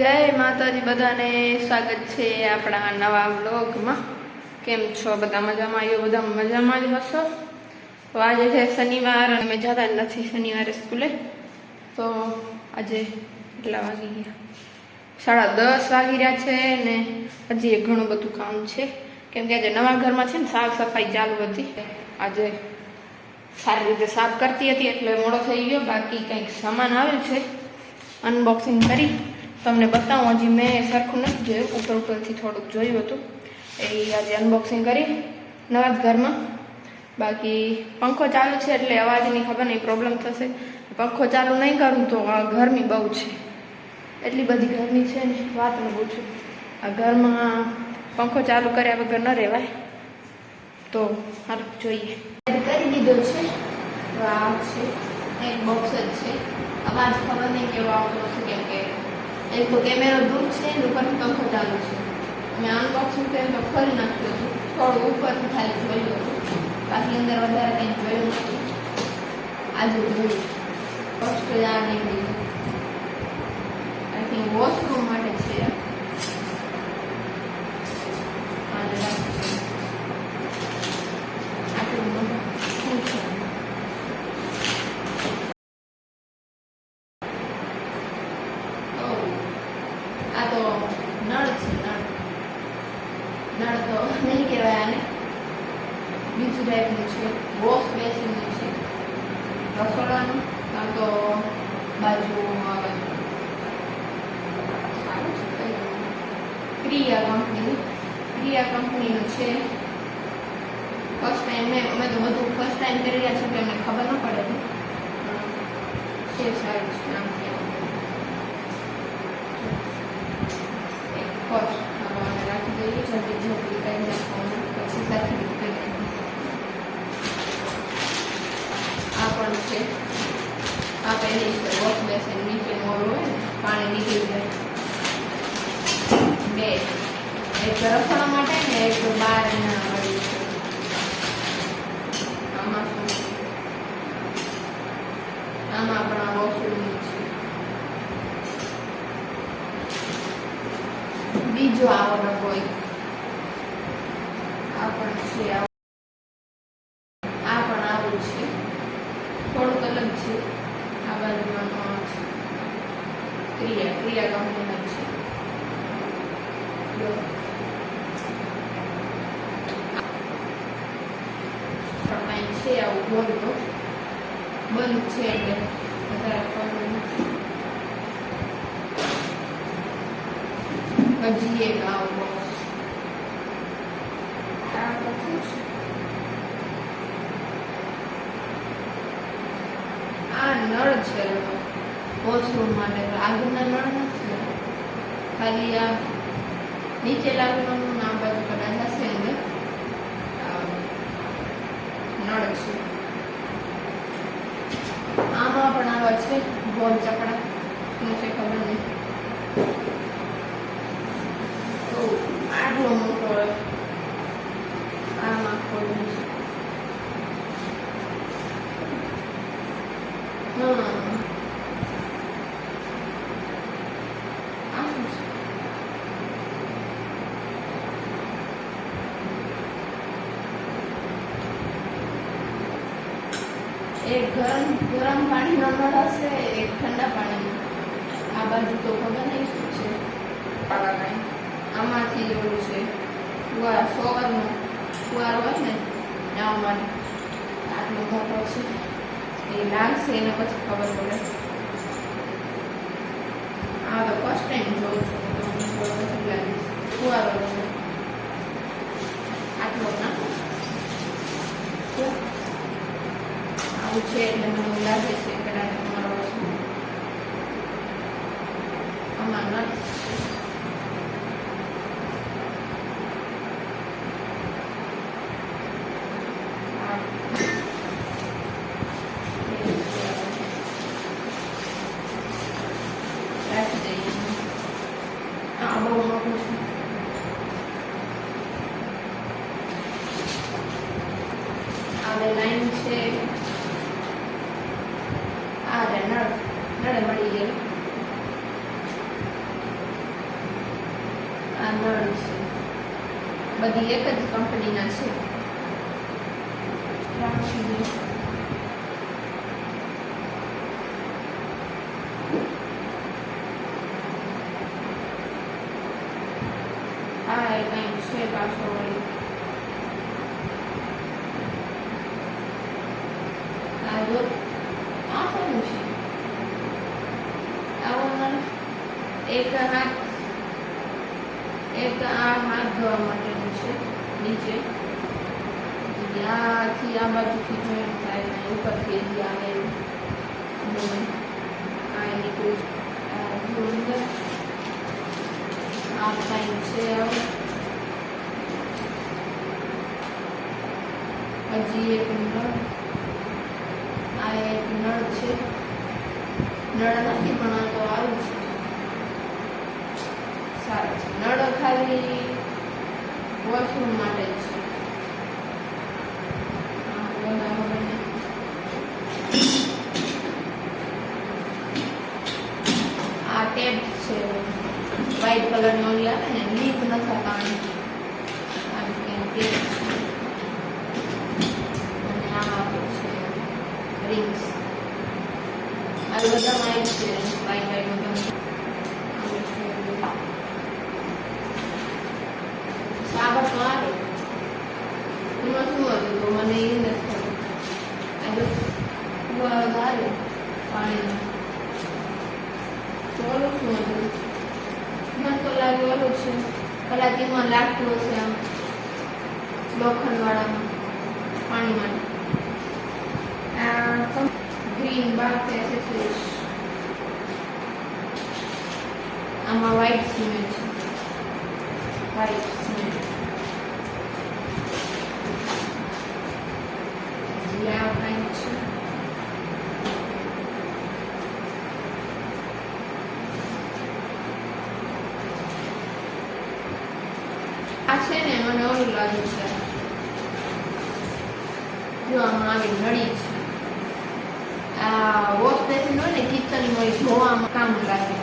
જય માતાજી, બધાને સ્વાગત છે આપણા નવા વ્લોગમાં. કેમ છો? બધા મજામાં? આવ્યો બધા મજામાં જ હશો? તો આજે છે શનિવાર અમે જતા નથી શનિવારે સ્કૂલે. તો આજે કેટલા વાગી ગયા? સાડા દસ વાગી રહ્યા છે ને હજી ઘણું બધું કામ છે. કેમ કે આજે નવા ઘરમાં છે ને સાફ સફાઈ ચાલુ હતી. આજે સારી રીતે સાફ કરતી હતી એટલે મોડો થઈ ગયો. બાકી કંઈક સામાન આવ્યું છે. અનબોક્સિંગ કરી. તમને બતાવું, હજી મેં સરખું નથી જોયું, ઉપર ઉપરથી થોડુંક જોયું હતું. એ આજે અનબોક્સિંગ કરી નવા જ ઘરમાં. બાકી પંખો ચાલુ છે એટલે અવાજની ખબર નહીં પ્રોબ્લેમ થશે. પંખો ચાલુ નહીં કરું તો આ ગરમી બહુ છે. એટલી બધી ગરમી છે ને વાત ન પૂછું. આ ઘરમાં પંખો ચાલુ કર્યા વગર ન રહેવાય. તો હાલ જોઈએ. કરી દીધો છે. આ છે, એક બોક્સ જ છે. અવાજ ખબર નહીં કેવો આવતો હશે, કેમ કે એક તો કેમેરો દૂર છે ને ઉપરથી પંખો ચાલુ છે. મેં અનબોક્સિંગ કરીને તો ખોલી નાખ્યો છું થોડું ઉપરથી ખાલી જોયું હતું. બાકી અંદર વધારે કંઈ જોયું નથી. આજે જોયું. ફર્સ્ટ નહીં ગયું આઈ થિંક વોશરૂમ માટે છે અને આટલું મોટું શું છે ઓહ, આ તો નળ છે નળ નળ તો નહીં કહેવાય આને. બીજું ટાઈપનું છે વોશ બેસીનું છે. રસોડાનું કાં તો બાજુ ક્રિયા કંપનીનું ક્રિયા કંપનીનું છે. ફર્સ્ટ ટાઈમ મેં, અમે તો બધું ફર્સ્ટ ટાઈમ કરી રહ્યા છીએ અમને ખબર ન પડે છે સારું છે? એક ફર્સ્ટ રાખી દઈએ, જલ્દી જલ્દી કરી નાખવાનું પછી સાથે કરી આ પણ છે. આ પહેલી છે વોશ બેસન નીચે મોડું હોય પાણી નીકળી જાય. બે. એક રસોડા માટે ને એક બહાર આમાં પણ આ છે. બીજો આવો હોય આ પણ છે આવો. આ પણ આવું છે થોડુંક અલગ છે આ બાજુમાં નો છે ક્રિયા ક્રિયા કંપનીનો છે જો. પણ કાંઈ છે તો બંધ છે એટલે વધારે હજી એક આવો બોક્સ આ નળ છે વોશરૂમ માટે. આગળના નળ નથી ખાલી આ નીચે લાગવાનું ને આ બાજુ કદાચ હશે અંદર આ નળ છે આમાં પણ આવા છે ગોળ ચકડા શું છે ખબર નહીં તો આટલો મોટો આમાં ખોલું છે હા આ શું છે એક ગરમ પાણી પાણીનો નળ હશે એક ઠંડા પાણીનો આ બાજુ તો ખબર નહીં શું છે. આમાંથી જ છે ફુવાર સોવરનો ફુવાર હોય ને આવા માટે આટલો મોટો છે. એ લાગશે એને પછી ખબર પડે. આ તો ફર્સ્ટ ટાઈમ જોઉં છું. તો નથી લાગે ફુવારો છે. આટલો ના. આવું છે એટલે મને લાગે છે કદાચ તમારો છે આમાં નથી રાખી દઈએ આ બહુ મોટું છે આ બે લાઈન છે આ રે નળ નળે મળી ગયેલું આ નળ છે બધી એક જ કંપનીના છે. આ એ કંઈક છે પાછો વળી. આ જો, આ છે? આવો એક હાથ એક આ હાથ ધોવા માટેનું છે, નીચે. ત્યાંથી આ બાજુથી જોઈન્ટ થાય અને ઉપરથી હજી આવે. આ એની કોઈ આ સાઈડ છે. હજી એક નળ. આ એક નળ છે. નળ નથી પણ આ તો આવું છે સારું છે નળ ખાલી વોશરૂમ માટે જ આ ટેપ છે. વ્હાઈટ કલરની ઓલી આવે ને, લીક નથી થતા આવી કંઈ ટેપ અને આ છે રિંગ્સ આ બધામાં એક છે વ્હાઈટ વ્હાઈટ બધા સાબર તો આવે એમાં શું હતું તો મને એ નથી ખબર આ જો ફુવારો આવે તો ઓલું શું હતું મને ઓલું છે. કદાચ એમાં લાગતું હશે આમ લોખંડવાળામાં પાણી માટે આ ગ્રીન બાથ એસેસરીઝ આમાં વ્હાઈટ સિમેન્ટ છે વ્હાઈટ સિમેન્ટ આ કંઈક છે આ છે ને મને ઓલું લાગે છે. જો આમાં આવી નળી છે આ વોશ બેસિન હોય ને કિચન હોય, ધોવામાં કામ લાગે.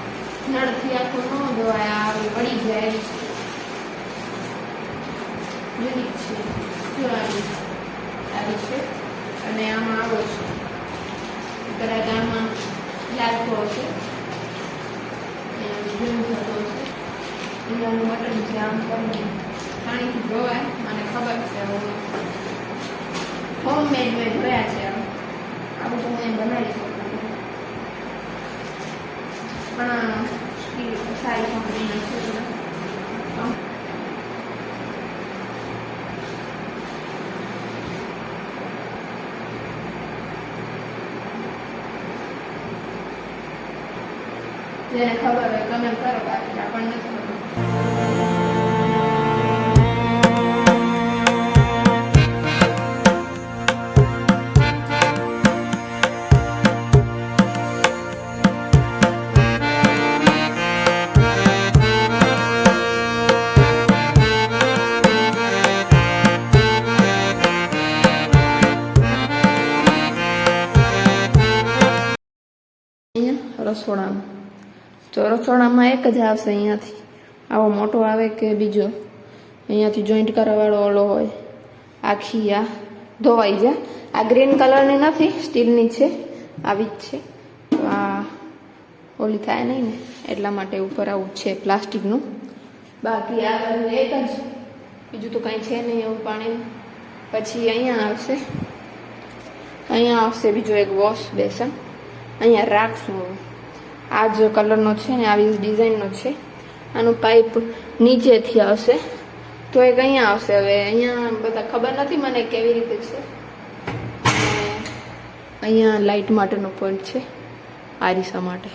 નળથી આખું ન ધોવાય આવી વળી જાય. છે યુનિક છે. જો આવી આવી છે. અને આમાં આવો છે. કદાચ આમાં લાગતો હશે. જૂન થતો હશે. એનું બટન છે, આમ કરીને પાણીથી ધોવાય મને ખબર છે હું હોમ મેડ મેં ધોયા છે આવું તો હું બનાવી શકું પણ સારી કંપની છે જેને ખબર હોય કમેન્ટ કરો બાકી, આપણને અહીંયા રસોડામાં. તો રસોડામાં એક જ આવશે અહીંયાથી. આવો મોટો આવે કે બીજો? અહીંયાથી જોઈન્ટ કરવાવાળો ઓલો હોય. આખી આ ધોવાઈ જાય આ ગ્રીન કલરની નથી સ્ટીલની છે. આવી જ છે. આ ઓલી થાય નહીં ને? એટલા માટે ઉપર આવું છે પ્લાસ્ટિકનું. બાકી આ બાજુ એક જ. બીજું તો કાંઈ છે નહીં એવું પાણી પછી અહીંયા આવશે. અહીંયા આવશે બીજો એક વોશ બેસન. અહીંયા રાખશું. આ જ કલરનો છે ને, આવી ડિઝાઇનનો છે. આનું પાઇપ નીચેથી આવશે. તો એક અહીંયા આવશે હવે. અહીંયા બધા ખબર નથી મને કેવી રીતે છે. અહીંયા લાઇટ માટેનો પોઈન્ટ છે, આરીસા માટે.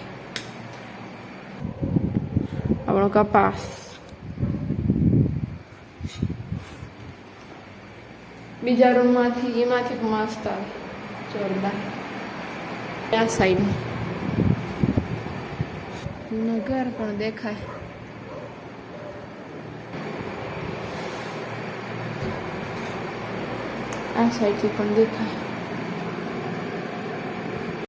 આપણો કપાસ. બીજા રૂમમાંથી એમાંથી મસ્ત આવે. જોરદાર. આ સાઈડ નગર પણ દેખાય. આ સાઈડથી પણ દેખાય.